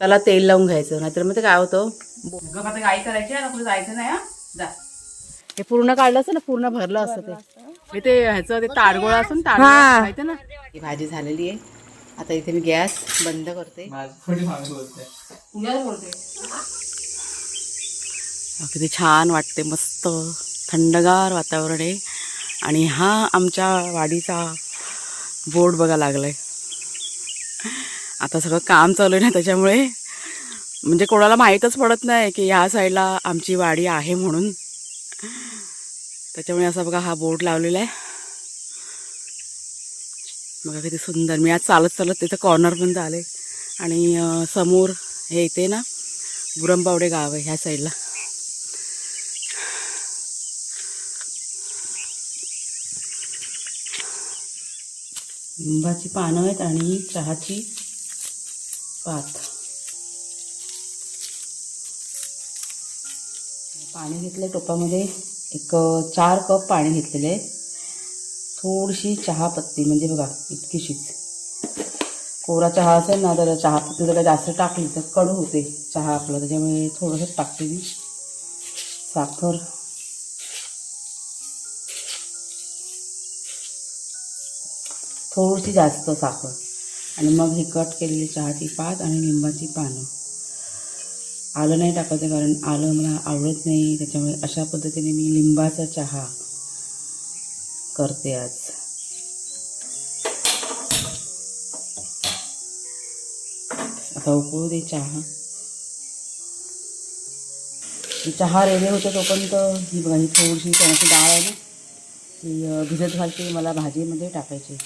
त्याला तेल लावून घ्यायचं नाहीतर मग ते काय होतं? गाई करायची ना कुठे जायचं नाही हा? जा. हे पूर्ण काढलं असतं ना पूर्ण भरलं असतं ते. हे ते ह्याचं ते ताडगोळा असून ताडगोळा माहिती ना? ही भाजी झालेली आहे. आता इथे मी गॅस बंद करते. किती छान वाटते मस्त थंडगार वातावरण आहे. आणि हा आमच्या वाडीचा बोर्ड बघा लागलाय. आता सगळं काम चालू आहे ना त्याच्यामुळे. म्हणजे कोणाला माहीतच पडत नाही की ह्या साईडला आमची वाडी आहे म्हणून. त्याच्यामुळे असा बघा हा बोर्ड लावलेला आहे. बघा किती सुंदर. मी आज चालत चालत तिथं कॉर्नरपर्यंत आले आणि समोर हे इथे ना बुरंबावडे गाव आहे ह्या साईडला लिंबाची पानं आहेत आणि चहाची पात. पाणी घेतलं टोपामध्ये. एक चार कप पाणी घेतलेले आहे. थोडीशी चहापत्ती म्हणजे बघा इतकीशीच. कोरा चहा असेल ना तर चहापत्ती जर जास्त टाकली तर कडू होते चहा आपला. त्याच्यामुळे थोडंसं टाकते मी. साखर. थोडीशी जास्त साखर. आणि मग ही कट केलेली चहाची पात आणि लिंबाची पानं. आलं नाही टाकायचं कारण आलं मला आवडत नाही. त्याच्यामुळे अशा पद्धतीने मी लिंबाचा चहा करते आज. आता उकळू दे चहा. चहा रेडी होते तोपर्यंत ही बघा ही थोडीशी चण्याची डाळ आहे ना ती भिजत घालते. मला भाजीमध्ये टाकायची.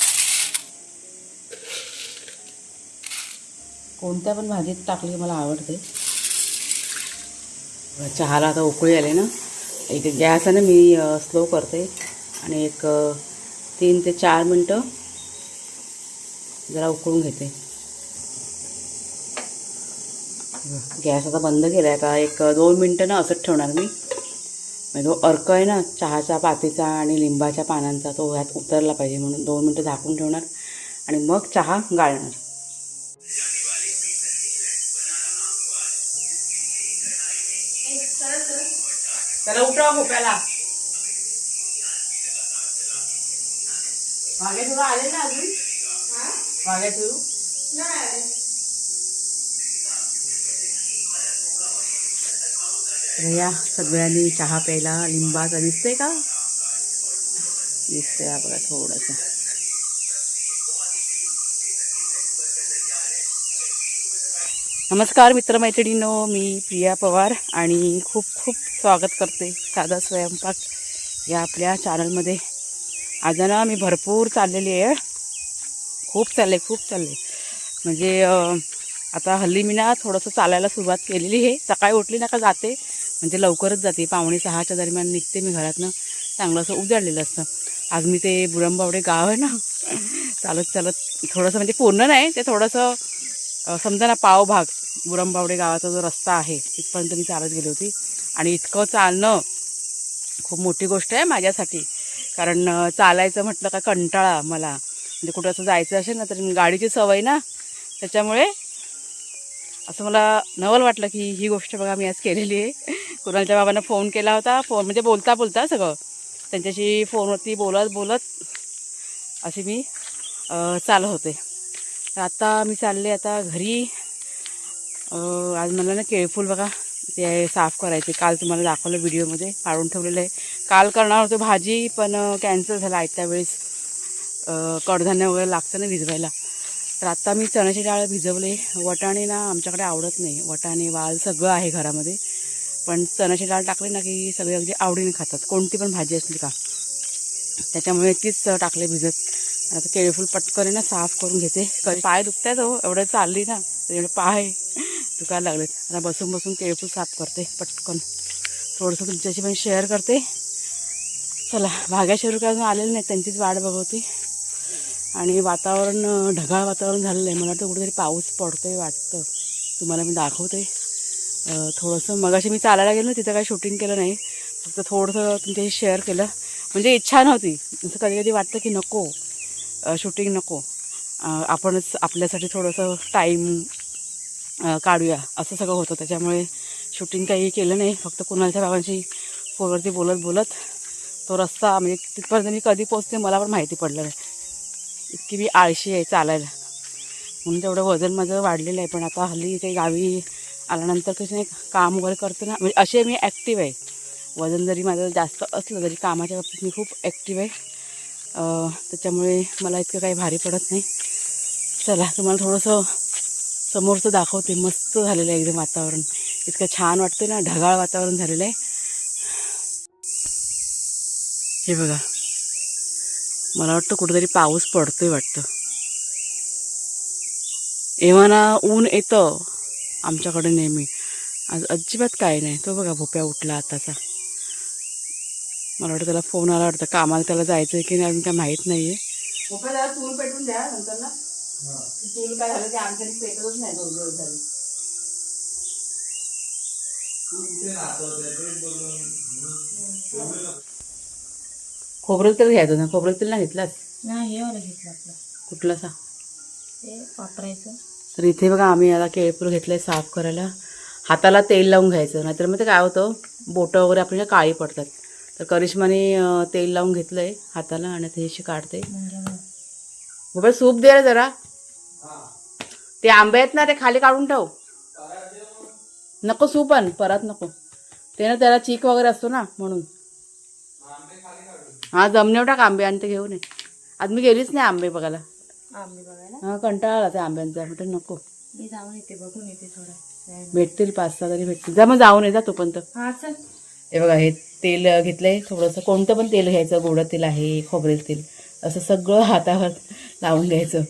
कोणत्या पण भाजीत टाकली मला आवडते. चहाला आता उकळी आले ना. इथे गॅस आहे ना मी स्लो करते. आणि एक तीन ते चार मिनटं जरा उकळून घेते. गॅस आता बंद केला आहे का एक दोन मिनटं ना असंच ठेवणार मी. म्हणजे तो अर्क आहे ना चहाच्या पातीचा आणि लिंबाच्या पानांचा तो ह्यात उतरला पाहिजे म्हणून दोन मिनटं झाकून ठेवणार. आणि मग चहा गाळणार. त्याला उठवा खोप्याला मागे तुला आले ना अजून? मागे तर या सगळ्यांनी चहा प्यायला लिंबाचा दिसतंय का? दिसतंय हा बघा थोडंसं. नमस्कार मित्रमैत्रिणींनो. मी प्रिया पवार आणि खूप खूप स्वागत करते साधा स्वयंपाक या आपल्या चॅनलमध्ये आज ना मी भरपूर चाललेली आहे. खूप चालले खूप चालले म्हणजे आता हल्ली मी ना थोडंसं चालायला सुरुवात केलेली आहे. सकाळी उठली ना का जाते. म्हणजे लवकरच जाते. पावणे सहाच्या दरम्यान निघते मी घरातनं. चांगलं असं उजाडलेलं असतं. आज मी ते बुरंबावडे गाव आहे ना चालत चालत थोडंसं म्हणजे पूर्ण नाही ते थोडंसं समजा ना पावभाग बुरंबावडे गावाचा जो रस्ता आहे तिथपर्यंत मी चालत गेली होती. आणि इतकं चालणं खूप मोठी गोष्ट आहे माझ्यासाठी. कारण चालायचं म्हटलं का कंटाळा मला. म्हणजे कुठं असं जायचं असेल ना तर गाडीची सवय ना. त्याच्यामुळे असं मला नवल वाटलं की ही गोष्ट बघा मी आज केलेली आहे. कुणालच्या बाबांना फोन केला होता. फोन म्हणजे बोलता बोलता सगळं. त्यांच्याशी फोनवरती बोलत बोलत अशी मी चालत होते. आता मी चालले आता घरी. आज मला ना केळफूल बघा ते साफ करायचे. काल तुम्हाला दाखवलं व्हिडिओमध्ये काढून ठेवलेलं आहे. काल करणार होतो भाजी पण कॅन्सल झाला आहे त्यावेळेस. कडधान्य वगैरे लागतं ना भिजवायला. तर आत्ता मी चण्याची डाळ भिजवले. वटाणे ना आमच्याकडे आवडत नाही. वटाणे वाल सगळं आहे घरामध्ये. पण चण्याची डाळ टाकली ना की सगळे अगदी आवडीने खातात. कोणती पण भाजी असली का. त्याच्यामुळे तीच टाकले भिजत. आता केळीफूल पटकन आहे ना साफ करून घेते. कधी पाय दुखतायत हो एवढं चालली ना तर एवढे पाय दुखायला लागलेत. आता बसून बसून केळीफूल साफ करते पटकन. थोडंसं तुमच्याशी पण शेअर करते. चला भाग्या शेरू काय अजून आलेले नाही त्यांचीच वाट बघवते. आणि वातावरण ढगाळ वातावरण झालेलं आहे. मला वाटतं कुठेतरी पाऊस पडतोय वाटतं. तुम्हाला मी दाखवते. थोडंसं मगाशी मी चालायला गेलो ना तिथं काही शूटिंग केलं नाही. फक्त थोडंसं तुमच्याशी शेअर केलं. म्हणजे इच्छा नव्हती. असं कधी कधी वाटतं की नको. शूटिंग नको. आपणच आपल्यासाठी थोडंसं टाईम काढूया. असं सगळं होतं. त्याच्यामुळे शूटिंग काही केलं नाही. फक्त कुणालच्या बाबांशी फोनवरती बोलत बोलत तो रस्ता म्हणजे तिथपर्यंत मी कधी पोचते मला पण माहिती पडलं नाही. इतकी मी आळशी आहे चालायला. म्हणून तेवढं वजन माझं वाढलेलं आहे. पण आता हल्ली ते गावी आल्यानंतर कसं नाही काम वगैरे करते ना म्हणजे असे मी ॲक्टिव्ह आहे. वजन जरी माझं जास्त असलं तरी कामाच्या बाबतीत मी खूप ॲक्टिव्ह आहे. त्याच्यामुळे मला इतकं काही भारी पडत नाही. चला तुम्हाला थोडंसं समोरचं दाखवते. मस्त झालेलं आहे एकदम वातावरण. इतकं छान वाटतं ना ढगाळ वातावरण झालेलं आहे. हे बघा. मला वाटतं कुठेतरी पाऊस पडतोय वाटतं. एव्हाना ऊन येतं आमच्याकडे नेहमी. आज अजिबात काय नाही. तो बघा भोप्या उठला आताचा. मला वाटतं त्याला फोन आला वाटतं कामाला त्याला जायचं आहे की नाही अजून काय माहीत नाही आहे चूल पेटून द्या नंतर ना. ती चूल काय झालं ते आमच्या पेटतच नाही दोन दिवस झाले. खोबरेल तेल घ्यायचं ना खोबरेल तेल नाही घेतलास? नाही हे वाला घेतलं आपलं. कुठला सा ते वापरायचं. तर इथे बघा आम्ही आता केळपूर घेतलंय साफ करायला. हाताला तेल लावून घ्यायचं. नाहीतर मग ते काय होतं? बोटं वगैरे आपल्याला काळी पडतात. तर करिश्माने तेल लावून घेतलंय हाताला आणि ते अशी काढते बाबा सूप दे रे जरा. ते आंबे आहेत ना ते खाली काढून ठेव. नको सूप आण परत नको. ते ना त्याला चीक वगैरे असतो ना म्हणून. हा जमण्यावर टाक आंबे आणि ते घेऊन ये. आज मी गेलीच नाही आंबे बघायला. हा कंटाळा आला त्या आंब्यांचा म्हटलं नको. जाऊन येते बघून येते थोडा. भेटतील पाच सहा तरी भेटतील. जा मग जाऊन ये जा तोपर्यंत. हे बघा हे तेल घेतलं आहे थोडंसं कोणतं पण तेल घ्यायचं. गोडं तेल आहे खोबरेल तेल. असं सगळं हातावर लावून घ्यायचं.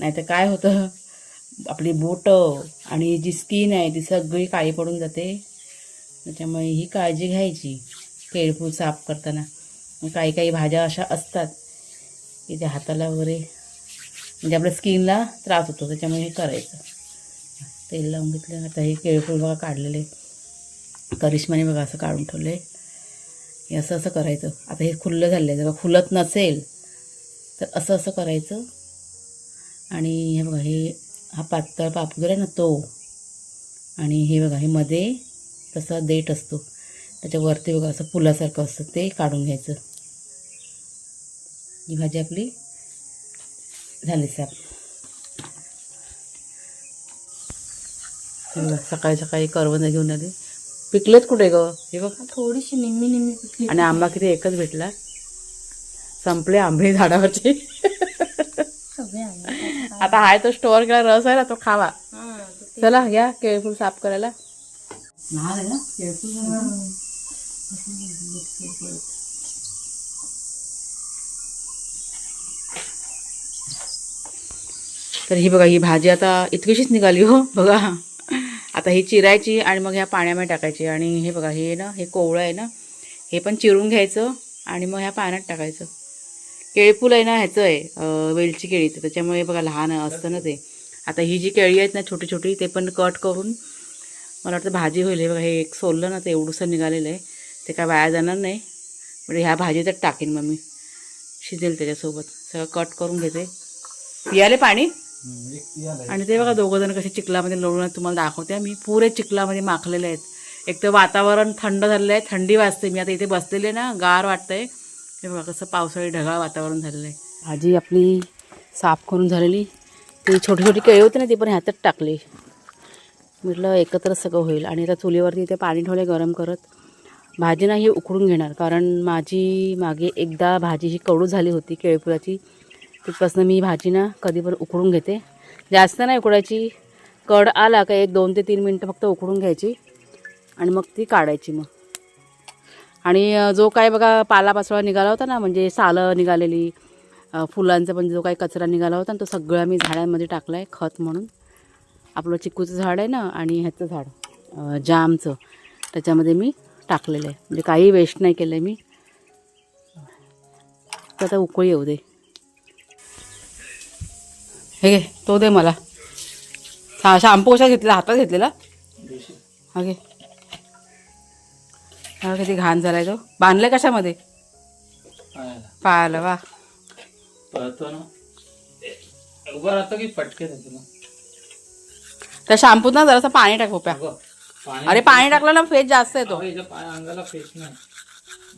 नाहीतर काय होतं? आपली बोटं आणि जी स्किन आहे ती सगळी काळी पडून जाते. त्याच्यामुळे ही काळजी घ्यायची केळफूल साफ करताना. काही काही भाज्या अशा असतात की त्या हाताला वगैरे म्हणजे आपल्या स्किनला त्रास होतो. त्याच्यामुळे हे करायचं. तेल लावून घेतलं आता हे केळफूल बघा काढलेले करिश्माने बघा असं काढून ठेवलं हे असं असं करायचं. आता हे खुल्लं झालं आहे जर का खुलत नसेल तर असं असं करायचं. आणि हे बघा हे हा पातळ पापगर आहे ना तो. आणि हे बघा हे मध्ये तसा देठ असतो. त्याच्यावरती बघा असं फुलासारखं असतं ते काढून घ्यायचं. ही भाजी आपली झाली साप. सकाळी सकाळी करवंद घेऊन आली. पिकलेत कुठे ग? हे बघ. थोडीशी निम्मी निम्मी पिकली आणि आंबा किती एकच भेटला? संपले आंबे झाडावरचे. सगळे आंबे आता हाय तो स्टोअर केला रस आहे ना तो खावा. हा चला घ्या केळफूल साफ करायला. आहे तर ही बघा ही भाजी आता इतकीशीच निघाली हो बघा. आता ही चिरायची आणि मग ह्या पाण्यामध्ये टाकायची. आणि हे बघा हे ना हे कोवळं आहे ना हे पण चिरून घ्यायचं आणि मग ह्या पाण्यात टाकायचं. केळीपूल आहे ना ह्याचं आहे वेलची केळीचं त्याच्यामुळे बघा लहान असतं ना ते. आता ही जी केळी आहेत ना छोटी छोटी ते पण कट करून मला वाटतं भाजी होईल. हे बघा हे एक सोललं ना ते एवढंसं निघालेलं आहे. ते काय वाया जाणार नाही. म्हणजे ह्या भाजीतच टाकेन मग मी शिजेल त्याच्यासोबत. सगळं कट करून घेते. पियाले पाणी? आणि ते बघा दोघं जण कसे चिखलामध्ये लोळून आहेत तुम्हाला दाखवते. मी पुरे चिखलामध्ये माखलेले आहेत. एक तर वातावरण थंड झालेलं आहे थंडी वाजते. मी आता इथे बसलेले ना गार वाटतंय. हे बघा कसं पावसाळी ढगाळ वातावरण झालेलं आहे. भाजी आपली साफ करून झालेली. ती छोटी छोटी केळी होती ना ती पण ह्यातच टाकली. म्हटलं एकत्र सगळं होईल. आणि आता चुलीवरती इथे पाणी ठेवले गरम करत भाजी ना ही उकडून घेणार. कारण माझी मागे एकदा भाजी ही कडू झाली होती केळफुलाची तिथपासून मी भाजी ना कधी पण उकडून घेते. जास्त नाही उकडायची. कड आला का एक दोन ते तीन मिनटं फक्त उकडून घ्यायची. आणि मग ती काढायची मग. आणि जो काय बघा पालापाचोळा निघाला होता ना म्हणजे सालं निघालेली फुलांचा पण जो काही कचरा निघाला होता ना तो सगळा मी झाडांमध्ये टाकला आहे खत म्हणून. आपलं चिकूचं झाड आहे ना आणि ह्याचं झाड जामचं. त्याच्यामध्ये मी टाकलेलं आहे. म्हणजे काही वेस्ट नाही केलं आहे मी. तर आता उकळी येऊ दे. हे घे तो दे मला. हा शॅम्पू कशा घेतलेला? हातात घेतलेला? हा घे. हा किती घाण झालाय तो. बांधलाय कशामध्ये? पायाला वा पळतो ना उभं राहतो की फटके देतो ना त्या शॅम्पूत ना जरासं पाणी टाक भोप्या अगं, पाणी अरे पाणी टाकलं ना फेस जास्त येतो पाय अंगाला फेस नाही.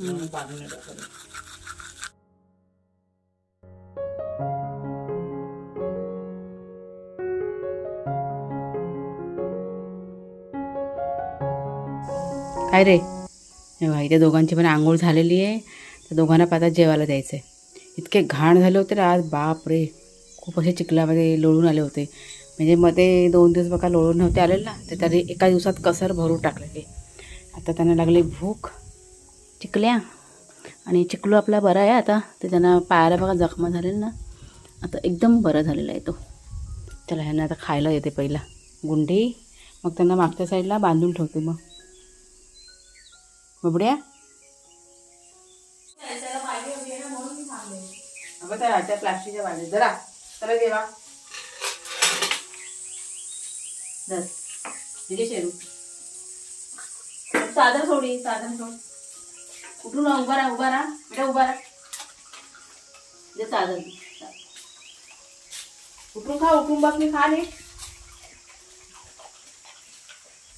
म्हणून पाणी नाही टाकलं. काय रे. हे बघा इथे दोघांची पण आंघोळ झालेली आहे. तर दोघांना पाहता जेवायला द्यायचं आहे इतके घाण झाले होते ना आज बाप रे खूप असे चिखलामध्ये लोळून आले होते. म्हणजे मध्ये दोन दिवस बघा लोळून नव्हते आलेले ना तर त्याने एका दिवसात कसर भरून टाकलेली आता त्यांना लागली भूक. चिकल्या आणि चिकलू आपला बरा आहे आता. ते त्यांना पायाला बघा जखमा झालेलं ना. आता एकदम बरं झालेला आहे तो. चला ह्यांना आता खायला येते पहिला. गुंडी. मग त्यांना मागच्या साईडला बांधून ठेवते मग. बबड्या? अगं त्या त्या प्लास्टिकच्या बाजूला जरा चला देवा. धर. इथे शेरू. चादर सोडी चादर सोड. उठून राहा, उभा राहा उभा राहा. बेटा उभा राहा. दे चादर. उठून खा उठून बस मी खा नाही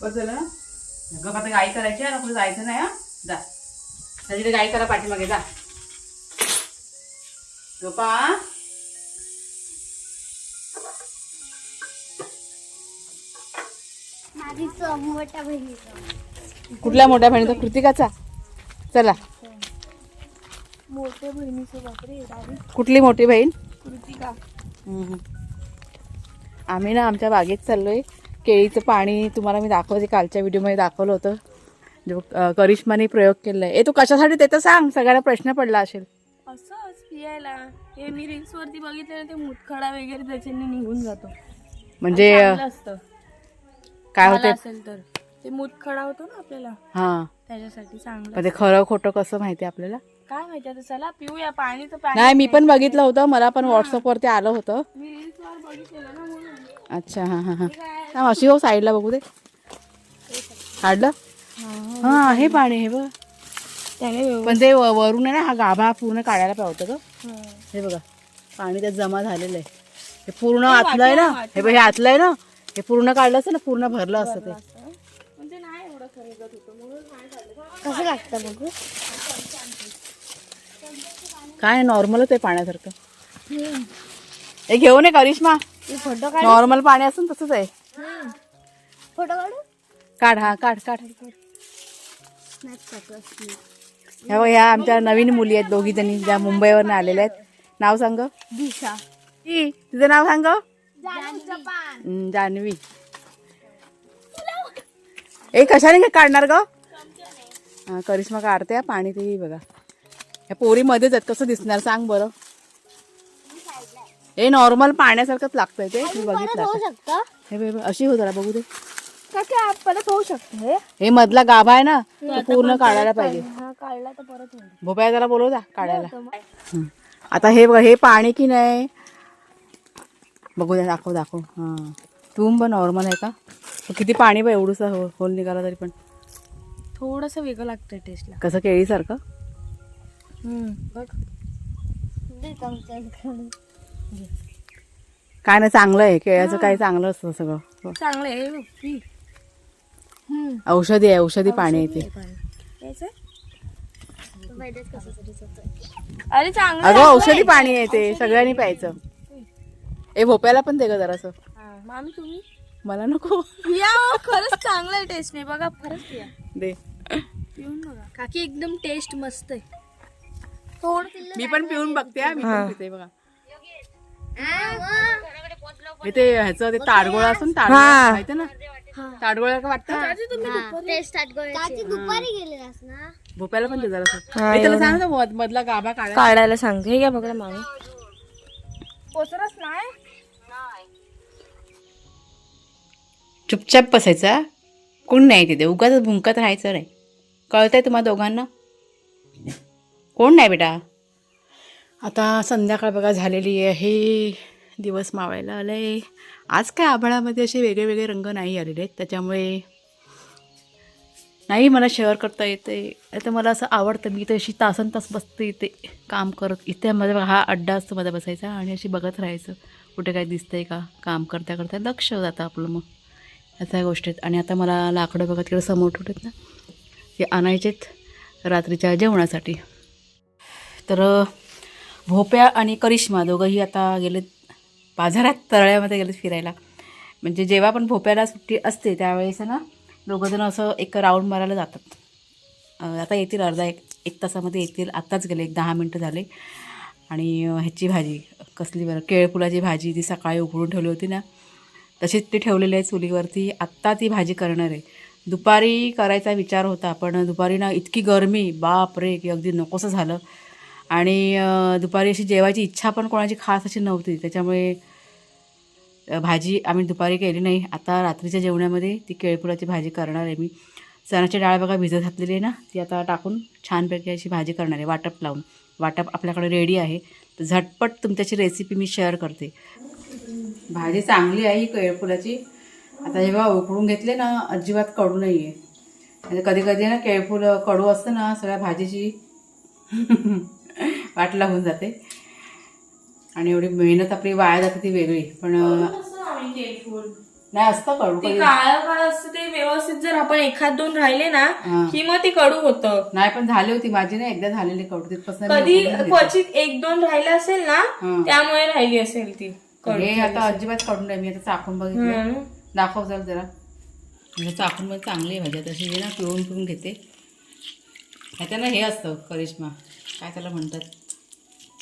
बस अगं आता गाई करायची आहे कुठे जायचं नाही हा? जा. त्याच्याकडे गाई करा पाठीमागे जा. गोपा कुठल्या मोठ्या बहिणीचा? कृतिकाचा? चला. मोठ्या बहिणीचं कुठली मोठी बहीण? कृतिका. हम्म. आम्ही ना आमच्या बागेत चाललोय. केळीचं पाणी तुम्हाला मी दाखवते कालच्या व्हिडिओमध्ये दाखवलं होतं. जो करिश्माने प्रयोग केलाय ए तू कशासाठी ते तर सांग सगळ्यांना प्रश्न पडला असेल. असंच पियायला. हे मी रील्स वरती बघितलं ते मुतखडा वगैरे त्याच्याने निघून जातो. म्हणजे काय होते असेल तर. ते मुतखडा होतो ना आपल्याला. हा. त्याच्यासाठी चांगलं ते खरं खोटं कसं माहिती आपल्याला? काय माहिती आता चला पिऊया पाणी तर पाणी नाही मी पण बघितलं होतं मला पण व्हॉट्सअपवरती आलं होतं. मी रील्स वर बघितलेलं ना म्हणून. अच्छा हां हां हां. अशी हो साईडला बघू दे. काढलं? हा हे पाणी हे बघ. त्याने पण ते व- वरून आहे ना हा गाभा पूर्ण काढायला पाहिजे होतं ग. हे. बघा पाणी त्यात जमा झालेलं आहे. हे पूर्ण आतलं आहे ना? हे बघ हे आतलं आहे ना? हे पूर्ण काढलं असतं ना पूर्ण भरलं असतं ते. पण ते नाही एवढं खरेदत होतं म्हणून नाही काढलं कसं लागतं बघू? काय नॉर्मलच आहे पाण्यासारखं. हे घेऊन ये करिश्मा फोटो नॉर्मल पाणी असून तसंच आहे. फोटो काढू? काढ हा काढ काढ. ह्या बघ, ह्या आमच्या नवीन मुली आहेत दोघी जणी ज्या मुंबईवरून आलेल्या आहेत. नाव सांग ग. दिशा. ई, तुझं नाव सांग ग. हम्म, जान्हवी. ए कशाने काय काढणार ग? करिश्मा काढते हा पाणी ते बघा. ह्या पोरी मध्येच आहेत कसं दिसणार? सांग बरं. हे नॉर्मल पाण्यासारखंच लागतंय ते मी बघितलं आता. शकतं? हे बघ, अशी हो जरा बघू दे. का ते परत होऊ शकतं हे? हे मधला गाभा आहे ना तो पूर्ण काढायला पाहिजे. हा काढला तर परत होईल भोपाळ्या जरा बोलव जा काढायला. हं. आता हे बघ हे पाणी की नाही? बघू द्या दाखव दाखव. हां. पिऊन पण नॉर्मल आहे का? तो किती पाणी बघ एवढंसं हो होल निघाला तरी पण. थोडस वेगळं लागतं टेस्टला कसं केळीसारखं? बघ काय नाही चांगलं आहे केळ्याचं काही चांगलं असतं सगळं. चांगलं आहे. औषधी आहे औषधी पाणी आहे ते? अरे चांगलं अगं औषधी पाणी आहे ते सगळ्यांनी प्यायचं. ए भोप्याला पण दे ग जरासं. मामी तुम्ही? मला नको. या खरंच चांगलं आहे टेस्ट नाही. बघा खरंच पिया. दे. पिऊन बघा. काकी एकदम टेस्ट मस्त आहे. थोडं मी पण पिऊन बघते हा, मी पण पिते बघा. हे ते ह्याचं ते ताडगोळा असून ताडगोळा माहिती ना? ताडगोळा का वाटतं? दुपारी गेलेलास ना? भोप्याला पण ते जरा त्याला सांग ना मध- मधला गाभा काढा काढायला सांगते. हे घ्या बघा मामी नाही? चुपचाप बसायचा कोण नाही तिथे? उगाच भुंकत राहायचं रे कळतंय तुम्हाला दोघांना? कोण नाही बेटा? आता संध्याकाळ बघा झालेली आहे. दिवस मावायला आहे आज काय आभाळामध्ये असे वेगळे वेगळे रंग नाही आलेले आहेत त्याच्यामुळे नाही मला शेअर करता येते तर मला असं आवडतं मी इथे अशी तासन तास बसते इथे काम करत. इथे माझा हा अड्डा असतो माझा बसायचा आणि अशी बघत राहायचं. कुठे काय दिसतंय का? काम करता करता लक्ष जातं आपलं मग. ह्या गोष्टीत गोष्टी आहेत. आणि आता मला लाकडं बघा तिकडे समोर ठेवतात ना. ते आणायचेत रात्रीच्या जेवणासाठी. तर भोप्या आणि करिश्मा दोघंही आता गेलेत बाजारात तळ्यामध्ये गेलेत फिरायला. म्हणजे जेव्हा पण भोप्याला सुट्टी असते त्यावेळेस ना दोघंजण असं एक राऊंड मारायला जातात. आता येतील अर्धा एक एक तासामध्ये येतील. आत्ताच गेले एक दहा मिनटं झाले. आणि ह्याची भाजी कसली बरं केळफुलाची भाजी ती सकाळी उघडून ठेवली होती ना तशीच ती ठेवलेली आहे चुलीवरती. आत्ता ती भाजी करणार आहे. दुपारी करायचा विचार होता पण दुपारी ना इतकी गरमी बाप रे की अगदी नकोसं झालं. आणि दुपारी अशी जेवायची इच्छा पण कोणाची खास अशी नव्हती. त्याच्यामुळे भाजी आम्ही दुपारी केली नाही. आता रात्रीच्या जेवणामध्ये ती केळफुलाची भाजी करणार आहे मी. चणाची डाळ बघा भिजत घातलेली आहे ना ती आता टाकून छानपैकी अशी भाजी करणार आहे. वाटप लावून. वाटप आपल्याकडे रेडी आहे. तर झटपट तुमच्याची रेसिपी मी शेअर करते. भाजी चांगली आहे ही केळफुलाची. आता जेव्हा उकळून घेतले ना अजिबात कडू नाही आहे म्हणजे कधी कधी ना केळफुलं कडू असतं ना सगळ्या भाजीची. वाट लागून जाते. आणि एवढी मेहनत आपली वाया जाते ती वेगळी. पण नाही असतं कडू काळं काळं असतं ते व्यवस्थित जर आपण एखाद दोन राहिले ना. की मग ते कडू होतं. नाही पण झाली होती माझी ना एकदा झालेली कडू तिथपासून कधी. क्वचित एक दोन राहिले असेल ना. त्यामुळे राहिली असेल ती कडू हे आता अजिबात कडू नाही मी आता चाकून बघितलं. दाखव जरा जरा. म्हणजे चाकून मध्ये चांगली आहे भाजी तशी हे ना पिळून पिळून घेते. ह्याच्या ना हे असतं करिश्मा काय त्याला म्हणतात?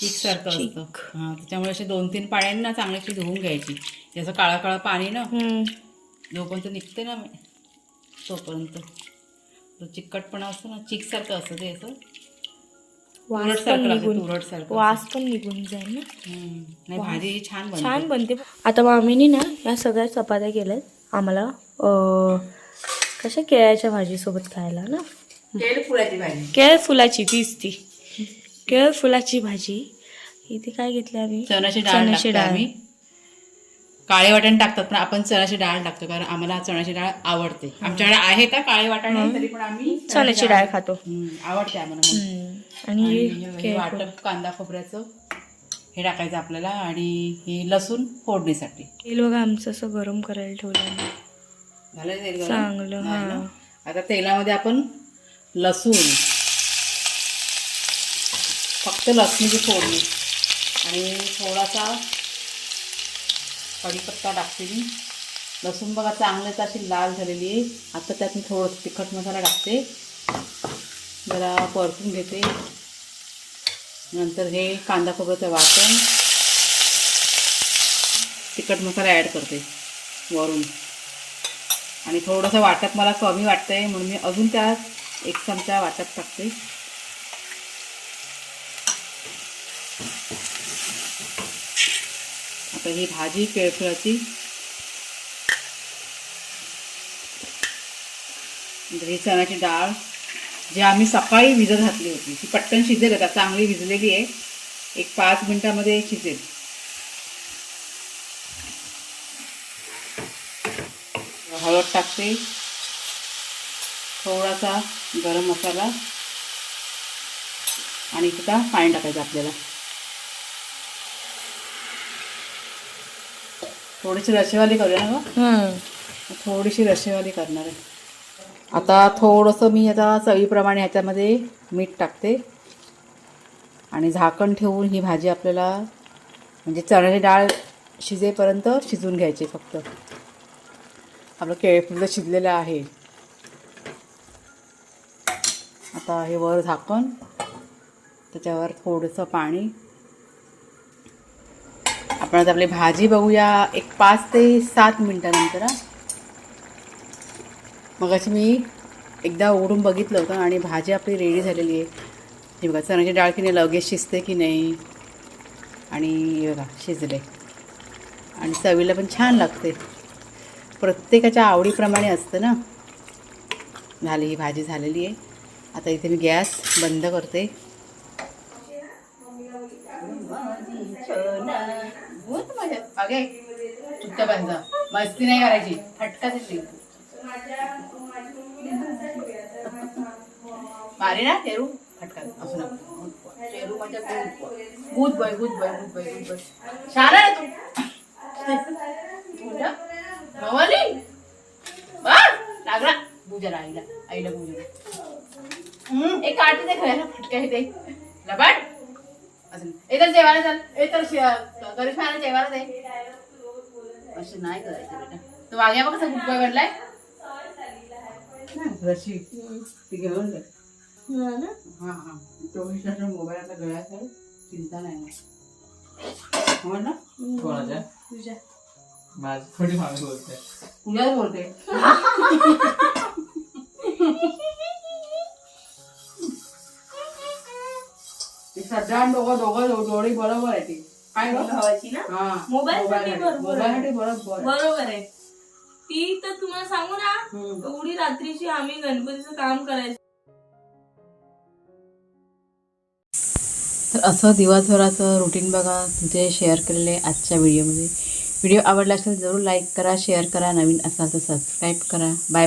सारखं असतं. हां त्याच्यामुळे असे दोन तीन पाण्याने ना चांगल्याशी धुवून घ्यायची. जसं काळं काळं पाणी ना. जोपर्यंत निघते ना तोपर्यंत. तो चिकटपणा असतो ना चिकसारखं असतं ते असं. वास पण निघून तुरटसारखं वास पण निघून जाईल ना? भाजी छान बनते. छान बनते. आता मामीनी ना या सगळ्या चपात्या केल्यात. आम्हाला अं, कशा केळ्याच्या भाजीसोबत खायला ना? तेल फुलाची भाजी. केळ फुलाची तीच ती. केळ फुलाची भाजी इथे काय घेतली आम्ही चण्याची डाळ चण्याची टाकतो डाळ. आम्ही काळे वाटण टाकतात पण आपण चण्याची डाळ टाकतो कारण आम्हाला चण्याची डाळ आवडते आमच्याकडे आहे का काळे वाटाणे तरी पण आम्ही चण्याची डाळ खातो हम्म, आवडते आम्हाला म्हणून. हम्म. आणि आणि हे वाटप कांदा खोबऱ्याचं हे टाकायचं आपल्याला आणि हे लसूण फोडणीसाठी तेल बघा आमचं असं गरम करायला ठेवलं आहे. झालं तेल गरम? चांगलं, हा. आता तेलामध्ये आपण लसूण फक्त लसणीची फोडणी. आणि थोडासा कढीपत्ता टाकते मी. लसूण बघा चांगलंच अशी लाल झालेली आहे. आता त्यात मी थोडंसं तिखट मसाला टाकते. जरा परतून घेते. नंतर हे कांदा खोबऱ्याचं वाटण. तिखट मसाला ॲड करते वरून. आणि थोडंसं वाटप मला कमी वाटतंय म्हणून मी अजून त्यात एक चमचा वाटप टाकते. आता ही भाजी केळफुलाची नंतर म्हणजे ही चण्याची डाळ जी आम्ही सकाळी भिजत घातली होती. ती पटकन शिजेल आता चांगली भिजलेली आहे. एक पाच मिनिटामध्ये शिजेल. हळद टाकते. थोडासा गरम मसाला. आणि तिथं पाणी टाकायचं आपल्याला. थोडीशी रशेवाली करूया ना गं. थोडीशी रशेवाली करणार आहे. आता थोडंसं मी आता चवीप्रमाणे ह्याच्यामध्ये मीठ टाकते. आणि झाकण ठेवून ही भाजी आपल्याला म्हणजे चण्याची डाळ शिजेपर्यंत शिजून घ्यायची फक्त. आपलं केळफुलं शिजलेलं आहे. आता हे वर झाकण त्याच्यावर थोडंसं पाणी आपण आता आपली भाजी बघूया. एक पाच ते सात मिनटानंतर मग मगाशी मी एकदा उघडून बघितलं होतं आणि भाजी आपली रेडी झालेली आहे. हे बघा चण्याची डाळ की नाही लगेच शिजते की नाही? आणि बघा शिजले. आणि चवीला पण छान लागते. प्रत्येकाच्या आवडीप्रमाणे असतं ना. झाली ही भाजी झालेली आहे. आता इथे मी गॅस बंद करते. अगे चुप्त बंद मस्ती नाही करायची. फटका येते मारे ना तेरू. फटका असू नका. तेरू म्हणजे गुद बॉय गुद बॉय गुद बॉय गुद बॉय शाळा आहे तू. तुझ्या लागला. पूजाला आईला आईला पूजा एक काठी दे खायला फटका येते. लबाट असं. ए जेवायला चाल. ए तर जेवायला जाईल असं नाही करायचं बेटा. तो वाग्या बघ कसा गुप्पा बनलाय रशी. ती घेऊन दे. हा हा. चोवीस मोबाईल आता गळ्यात आहे. चिंता नाही मग. हो ना कोणाच्या? तुझ्या. माझी थोडी मामी बोलते. तुझ्याच बोलते? ते सध्या दोघं दोघं जोडी बरोबर आहे ती. भावाची ना? हा मोबाईल बरोबर आहे. मोबाईलसाठी बरोबर आहे. बरोबर आहे. ती तर तुम्हाला सांगू ना. एवढी रात्रीची आम्ही गणपतीचं काम करायचो. तर असं दिवसभराचं रुटीन बघा तुमचे शेअर केलेले आजच्या व्हिडिओमध्ये व्हिडिओ आवडला असेल जरूर लाईक करा शेअर करा. नवीन असाल तर सबस्क्राईब करा. Bye bye